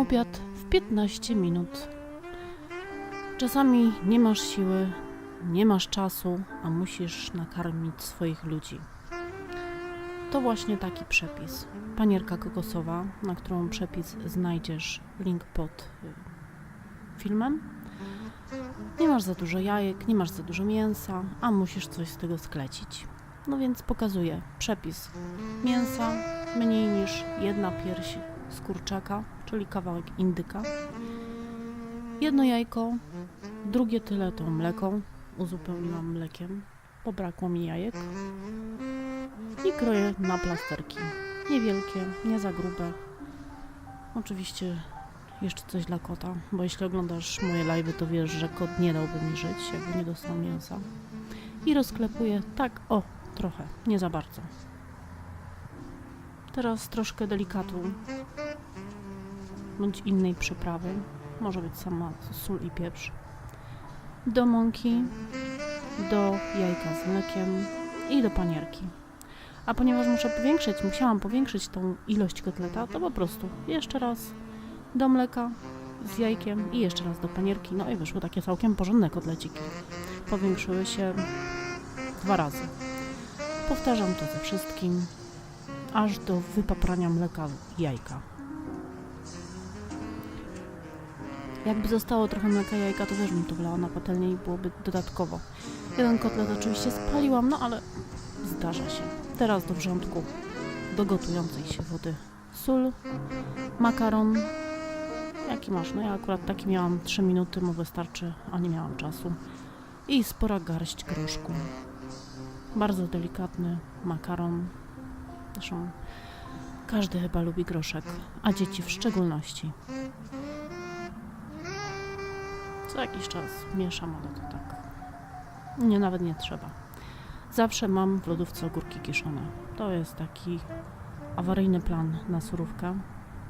obiad w 15 minut. Czasami nie masz siły, nie masz czasu, a musisz nakarmić swoich ludzi. To właśnie taki przepis. Panierka kokosowa, na którą przepis znajdziesz link pod y, filmem. Nie masz za dużo jajek, nie masz za dużo mięsa, a musisz coś z tego sklecić. No więc pokazuję przepis mięsa mniej niż jedna pierś z kurczaka, czyli kawałek indyka. Jedno jajko, drugie tyle to mleko, uzupełniłam mlekiem, pobrakło mi jajek. I kroję na plasterki. Niewielkie, nie za grube. Oczywiście jeszcze coś dla kota, bo jeśli oglądasz moje live'y, to wiesz, że kot nie dałby mi żyć, jakby nie dostał mięsa. I rozklepuję tak, o, trochę, nie za bardzo. Teraz troszkę delikatu bądź innej przyprawy. Może być sama sól i pieprz. Do mąki, do jajka z mlekiem i do panierki. A ponieważ muszę powiększyć, musiałam powiększyć tą ilość kotleta, to po prostu jeszcze raz do mleka z jajkiem i jeszcze raz do panierki. No i wyszły takie całkiem porządne kotleciki. Powiększyły się dwa razy. Powtarzam to ze wszystkim, aż do wypaprania mleka jajka. Jakby zostało trochę mleka jajka, to też bym to wlała na patelnię i byłoby dodatkowo. Jeden kotlet oczywiście spaliłam, no ale zdarza się. Teraz do wrzątku, do gotującej się wody. Sól, makaron. Jaki masz? No ja akurat taki miałam 3 minuty, mu wystarczy, a nie miałam czasu. I spora garść groszku. Bardzo delikatny makaron. Zresztą każdy chyba lubi groszek, a dzieci w szczególności. Co jakiś czas mieszam, ale to tak. Nie, nawet nie trzeba. Zawsze mam w lodówce ogórki kiszone. To jest taki awaryjny plan na surówkę,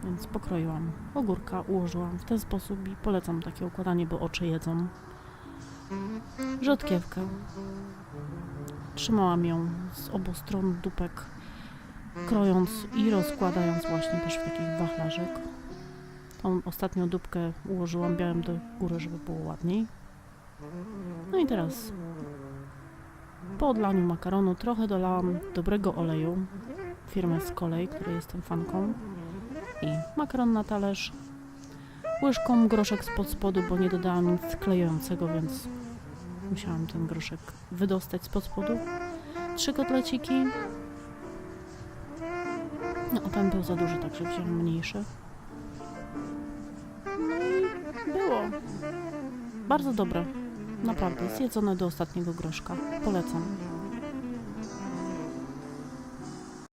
więc pokroiłam ogórka, ułożyłam w ten sposób i polecam takie układanie, bo oczy jedzą. Rzodkiewkę. Trzymałam ją z obu stron dupek, krojąc i rozkładając właśnie też w takich wachlarzek. Tą ostatnią dupkę ułożyłam białym do góry, żeby było ładniej. No i teraz po odlaniu makaronu trochę dolałam dobrego oleju. Firmy z kolei, której jestem fanką. I makaron na talerz. Łyżką groszek spod spodu, bo nie dodałam nic klejącego, więc musiałam ten groszek wydostać spod spodu. Trzy kotleciki. No ten był za duży, także wziąłem mniejszy było bardzo dobre Naprawdę, zjedzone do ostatniego groszka. Polecam.